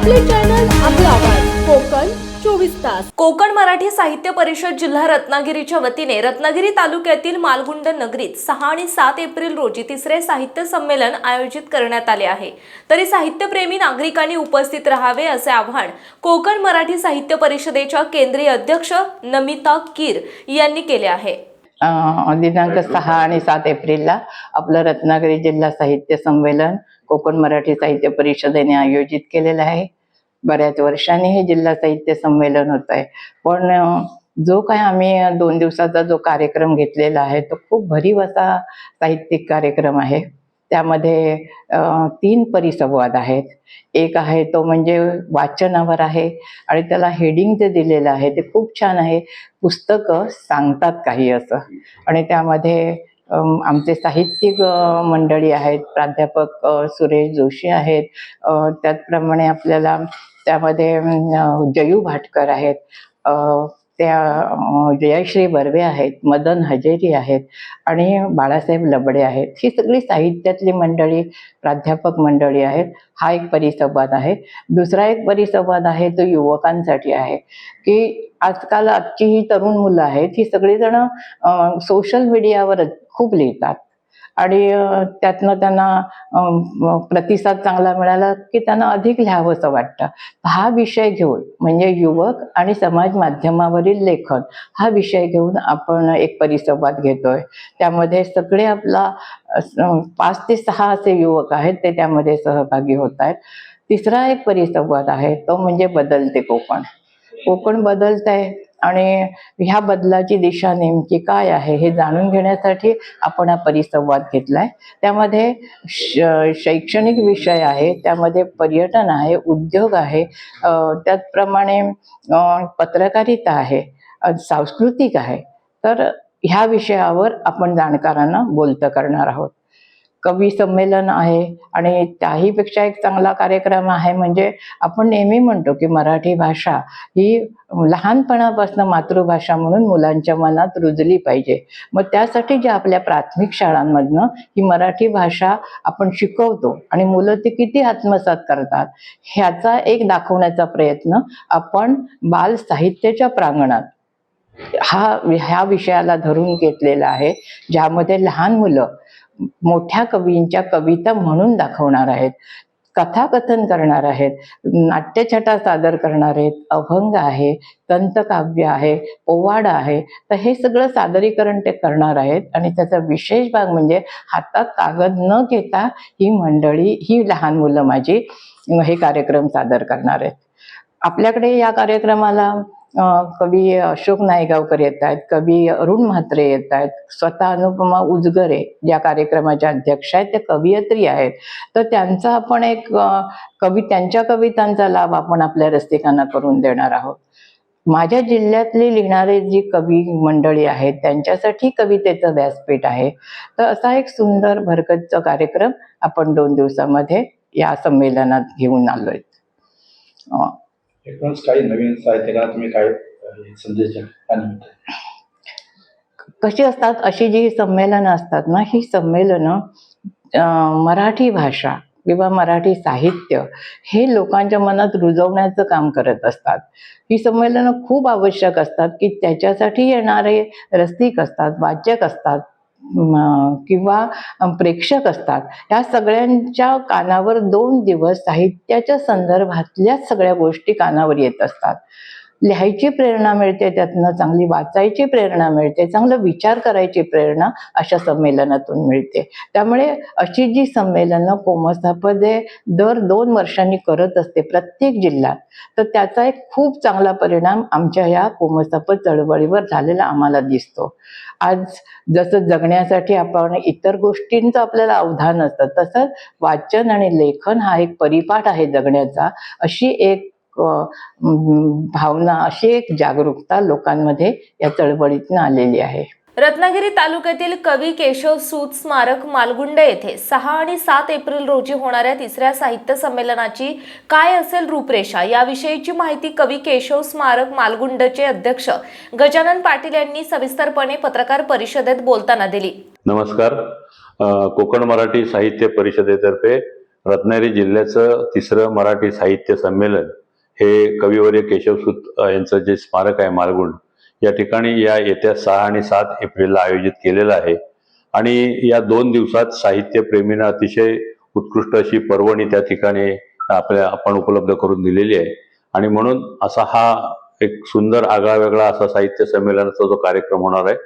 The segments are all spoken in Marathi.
आपले चॅनल आपला आवाज. कोकण चोवीस तास. कोकण मराठी साहित्य परिषद जिल्हा रत्नागिरीच्या वतीने रत्नागिरी तालुक्यातील मालगुंड नगरीत सहा आणि सात एप्रिल रोजी तिसरे साहित्य संमेलन आयोजित करण्यात आले आहे. तरी साहित्यप्रेमी नागरिकांनी उपस्थित राहावे असे आवाहन कोकण मराठी साहित्य परिषदेच्या केंद्रीय अध्यक्ष नमिता कीर यांनी केले आहे. दिनांक सहा आणि सात एप्रिलला आपलं रत्नागिरी जिल्हा साहित्य संमेलन कोकण मराठी साहित्य परिषदेने आयोजित केलेलं आहे. बऱ्याच वर्षांनी हे जिल्हा साहित्य संमेलन होत आहे पण जो काय आम्ही दोन दिवसाचा जो कार्यक्रम घेतलेला आहे तो खूप भरीव असा साहित्यिक कार्यक्रम आहे. त्यामध्ये तीन परिसंवाद आहेत. एक आहे तो म्हणजे वाचनावर आहे आणि त्याला हेडिंग जे दिलेलं आहे ते खूप छान आहे. पुस्तकं सांगतात काही असं. आणि त्यामध्ये आमचे साहित्यिक मंडळी आहेत प्राध्यापक सुरेश जोशी आहेत. त्याचप्रमाणे आपल्याला त्यामध्ये जयू भाटकर आहेत. त्या जयश्री बर्वे आहेत मदन हजेरी आहेत आणि बाळासाहेब लबडे आहेत. ही सगळी साहित्यातली मंडळी प्राध्यापक मंडळी आहेत. हा एक परिसंवाद आहे. दुसरा एक परिसंवाद आहे तो युवकांसाठी आहे. की आजकाल आजची ही तरुण मुलं आहेत ही सगळीजण सोशल मीडियावर खूप लिहितात. आणि त्यातनं त्यांना प्रतिसाद चांगला मिळाला की त्यांना अधिक लिहावंसं वाटतं. हा विषय घेऊन म्हणजे युवक आणि समाज माध्यमावरील लेखन हा विषय घेऊन आपण एक परिसंवाद घेतोय. त्यामध्ये सगळे आपला पाच ते सहा असे युवक आहेत ते त्यामध्ये सहभागी होत आहेत तिसरा एक परिसंवाद आहे तो म्हणजे बदलते कोकण. कोकण बदलत आहे आणि ह्या बदलाची दिशा नेमकी काय आहे हे जाणून घेण्यासाठी आपण हा परिसंवाद घेतलाय. त्यामध्ये श- शैक्षणिक विषय आहे त्यामध्ये पर्यटन आहे उद्योग आहे त्याचप्रमाणे पत्रकारिता आहे सांस्कृतिक आहे. तर ह्या विषयावर आपण जाणकारांना बोलतं करणार आहोत. कवी संमेलन आहे आणि त्याहीपेक्षा एक चांगला कार्यक्रम आहे. म्हणजे आपण नेहमी म्हणतो की मराठी भाषा ही लहानपणापासून मातृभाषा म्हणून मुलांच्या मनात रुजली पाहिजे. मग त्यासाठी ज्या आपल्या प्राथमिक शाळांमधनं ही मराठी भाषा आपण शिकवतो आणि मुलं ती किती आत्मसात करतात ह्याचा एक दाखवण्याचा प्रयत्न आपण बाल साहित्याच्या प्रांगणात हा ह्या विषयाला धरून घेतलेला आहे. ज्यामध्ये लहान मुलं मोठ्या कवींच्या कविता म्हणून दाखवणार आहेत. कथाकथन करणार आहेत. नाट्यछटा सादर करणार आहेत. अभंग आहे. तंतकाव्य आहे. पोवाडा आहे. तर हे सगळं सादरीकरण ते करणार आहेत. आणि त्याचा विशेष भाग म्हणजे हातात कागद न घेता ही मंडळी ही लहान मुलं माझी हे कार्यक्रम सादर करणार आहेत. आपल्याकडे या कार्यक्रमाला कवी अशोक नायगावकर येत आहेत कवी अरुण म्हात्रे येत आहेत स्वतः अनुपमा उजगरे ज्या कार्यक्रमाच्या अध्यक्ष आहेत त्या कवयित्री आहेत. तर त्यांचा आपण एक कवी त्यांच्या कवितांचा लाभ आपण आपल्या रसिकांना करून देणार आहोत. माझ्या जिल्ह्यातली लिहिणारे जी कवी मंडळी आहेत त्यांच्यासाठी कवितेचं व्यासपीठ आहे. तर असा एक सुंदर भरकतचा कार्यक्रम आपण दोन दिवसामध्ये या संमेलनात घेऊन आलोय. एकूणच काही नवीन साहित्यकार तुम्ही काय संदेश कशी असतात? अशी जी संमेलनं असतात ना ही संमेलनं मराठी भाषा किंवा मराठी साहित्य हे लोकांच्या मनात रुजवण्याचं काम करत असतात. ही संमेलनं खूप आवश्यक असतात की त्याच्यासाठी येणारे रसिक असतात वाचक असतात. किंवा प्रेक्षक असतात. या सगळ्यांच्या कानावर दोन दिवस साहित्याच्या संदर्भातल्याच सगळ्या गोष्टी कानावर येत असतात. लिहायची प्रेरणा मिळते त्यातनं चांगली वाचायची प्रेरणा मिळते चांगलं विचार करायची प्रेरणा अशा संमेलनातून मिळते. त्यामुळे अशी जी संमेलनं कोमसापदे दर दोन वर्षांनी करत असते प्रत्येक जिल्ह्यात तर त्याचा एक खूप चांगला परिणाम आमच्या या कोमसापद चळवळीवर झालेला आम्हाला दिसतो. आज जसं जगण्यासाठी आपण इतर गोष्टींचं आपल्याला अवधान असतं तसंच वाचन आणि लेखन हा एक परिपाठ आहे जगण्याचा. अशी एक भावना अशी एक जागरूकता लोकांमध्ये या चळवळीतून आलेली आहे. रत्नागिरी तालुक्यातील कवी केशव सूत स्मारक मालगुंड येथे सहा आणि सात एप्रिल रोजी होणाऱ्या तिसऱ्या साहित्य संमेलनाची काय असेल रूपरेषा याविषयीची माहिती कवी केशव स्मारक मालगुंडचे अध्यक्ष गजानन पाटील यांनी सविस्तरपणे पत्रकार परिषदेत बोलताना दिली. नमस्कार. कोकण मराठी साहित्य परिषदेतर्फे रत्नागिरी जिल्ह्याचं तिसरं मराठी साहित्य संमेलन हे कविवर्य केशवसूत यांचं जे स्मारक आहे मालगुंड या ठिकाणी या येत्या सहा आणि सात एप्रिलला आयोजित केलेलं आहे. आणि या दोन दिवसात साहित्यप्रेमींना अतिशय उत्कृष्ट अशी पर्वणी त्या ठिकाणी आपल्या आपण उपलब्ध करून दिलेली आहे. आणि म्हणून असा हा एक सुंदर आगळावेगळा असा साहित्य संमेलनाचा जो कार्यक्रम होणार आहे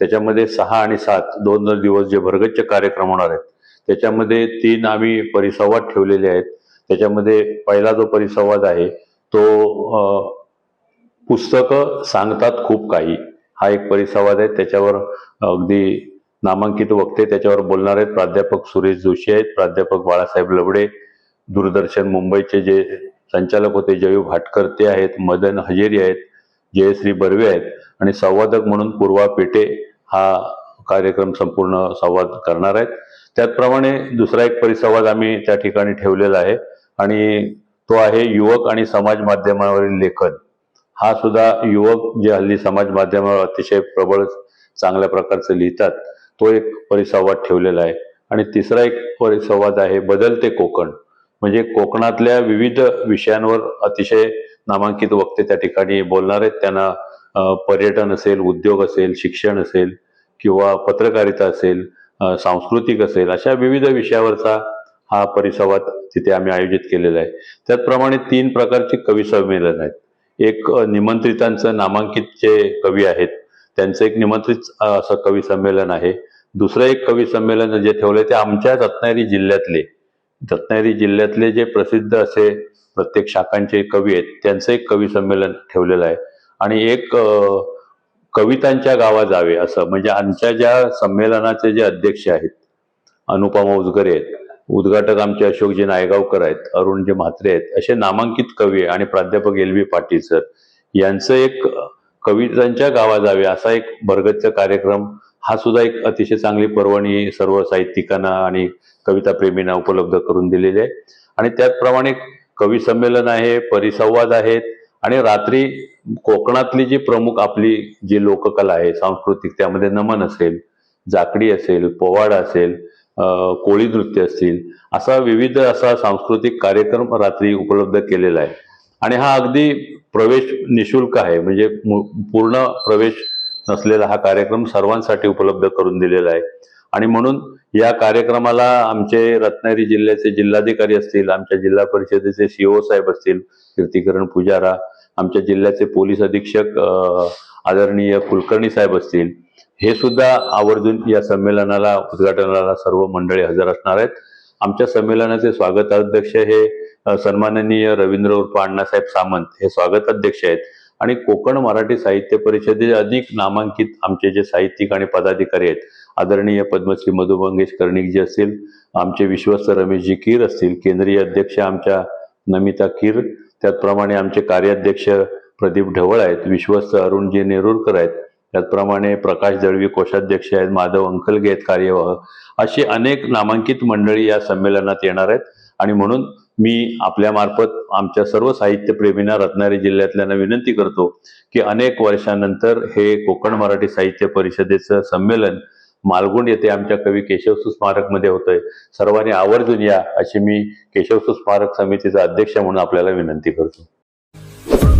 त्याच्यामध्ये सहा आणि सात दोन दोन दिवस जे भरगच्च कार्यक्रम होणार आहेत त्याच्यामध्ये तीन आम्ही परिसंवाद ठेवलेले आहेत. त्याच्यामध्ये पहिला जो परिसंवाद आहे तो पुस्तकं सांगतात खूप काही. हा एक परिसंवाद आहे. त्याच्यावर अगदी नामांकित वक्ते त्याच्यावर बोलणार आहेत. प्राध्यापक सुरेश जोशी आहेत. प्राध्यापक बाळासाहेब लवडे दूरदर्शन मुंबईचे जे संचालक होते जयू भाटकर ते आहेत. मदन हजेरी आहेत. जयश्री बर्वे आहेत. आणि संवादक म्हणून पूर्वा पेटे हा कार्यक्रम संपूर्ण संवाद करणार आहेत. त्याचप्रमाणे दुसरा एक परिसंवाद आम्ही त्या ठिकाणी ठेवलेला आहे. आणि तो आहे युवक आणि समाज माध्यमावरील लेखन. हा सुद्धा युवक जे हल्ली समाज माध्यमावर अतिशय प्रबळ चांगल्या प्रकारचं लिहितात तो एक परिसंवाद ठेवलेला आहे. आणि तिसरा एक परिसंवाद आहे बदलते कोकण. म्हणजे कोकणातल्या विविध विषयांवर अतिशय नामांकित वक्ते त्या ठिकाणी बोलणार आहेत. त्यांना पर्यटन असेल उद्योग असेल शिक्षण असेल किंवा पत्रकारिता असेल सांस्कृतिक असेल अशा विविध विषयावरचा हा परिसंवाद तिथे आम्ही आयोजित केलेला आहे. त्याचप्रमाणे तीन प्रकारची कवी संमेलन आहेत. एक निमंत्रितांचं नामांकित जे कवी आहेत त्यांचं एक निमंत्रित असं कवी संमेलन आहे. दुसरं एक कवी संमेलन जे ठेवलंय ते आमच्या रत्नागिरी जिल्ह्यातले रत्नागिरी जिल्ह्यातले जे प्रसिद्ध असे प्रत्येक शाखांचे कवी आहेत त्यांचं एक कवी संमेलन ठेवलेलं आहे. आणि एक कवितांच्या गावा जावे असं म्हणजे आमच्या ज्या संमेलनाचे जे अध्यक्ष आहेत अनुपमा उजगरे आहेत उद्घाटक आमचे अशोकजी नायगावकर आहेत अरुणजी म्हात्रे आहेत असे नामांकित कवी आणि प्राध्यापक एल बी पाटील सर. यांचं एक कवितांच्या गावा जावे असा एक भरगच्च कार्यक्रम हा सुद्धा एक अतिशय चांगली पर्वणी सर्व साहित्यिकांना आणि कविता प्रेमींना उपलब्ध करून दिलेली आहे. आणि त्याचप्रमाणे कवी संमेलन आहे परिसंवाद आहेत आणि रात्री कोकणातली जी प्रमुख आपली जी लोककला आहे सांस्कृतिक त्यामध्ये नमन असेल जाकडी असेल पोवाडा असेल कोळी नृत्य असतील असा विविध असा सांस्कृतिक कार्यक्रम रात्री उपलब्ध केलेला आहे. आणि हा अगदी प्रवेश निशुल्क आहे म्हणजे पूर्ण प्रवेश नसलेला हा कार्यक्रम सर्वांसाठी उपलब्ध करून दिलेला आहे. आणि म्हणून या कार्यक्रमाला आमचे रत्नागिरी जिल्ह्याचे जिल्हाधिकारी असतील आमच्या जिल्हा परिषदेचे सीओ साहेब असतील कीर्तिकरण पुजारा आमच्या जिल्ह्याचे पोलीस अधीक्षक आदरणीय कुलकर्णी साहेब असतील हे सुद्धा आवर्जून या संमेलनाला उद्घाटनाला सर्व मंडळी हजर असणार आहेत. आमच्या संमेलनाचे स्वागताध्यक्ष हे सन्माननीय रवींद्र उर्फ अण्णासाहेब सामंत हे स्वागताध्यक्ष आहेत. आणि कोकण मराठी साहित्य परिषदेचे अधिक नामांकित आमचे जे साहित्यिक आणि पदाधिकारी आहेत. आदरणीय पद्मश्री मधु मंगेश कर्णिक जी असतील आमचे विश्वस्त रमेशजी कीर असतील केंद्रीय अध्यक्ष आमच्या नमिता कीर त्याचप्रमाणे आमचे कार्याध्यक्ष प्रदीप ढवळ आहेत विश्वस्त अरुणजी नेरुरकर आहेत त्याचप्रमाणे प्रकाश दळवी कोषाध्यक्ष आहेत माधव अंकलगे आहेत कार्यवाह. अशी अनेक नामांकित मंडळी या संमेलनात येणार आहेत. आणि म्हणून मी आपल्या मार्फत आमच्या सर्व साहित्यप्रेमींना रत्नागिरी जिल्ह्यातल्यांना विनंती करतो की अनेक वर्षानंतर हे कोकण मराठी साहित्य परिषदेचं संमेलन मालगुंड येथे आमच्या कवी केशवसू स्मारकमध्ये होतंय. सर्वांनी आवर्जून या अशी मी केशवसू स्मारक समितीचा अध्यक्ष म्हणून आपल्याला विनंती करतो.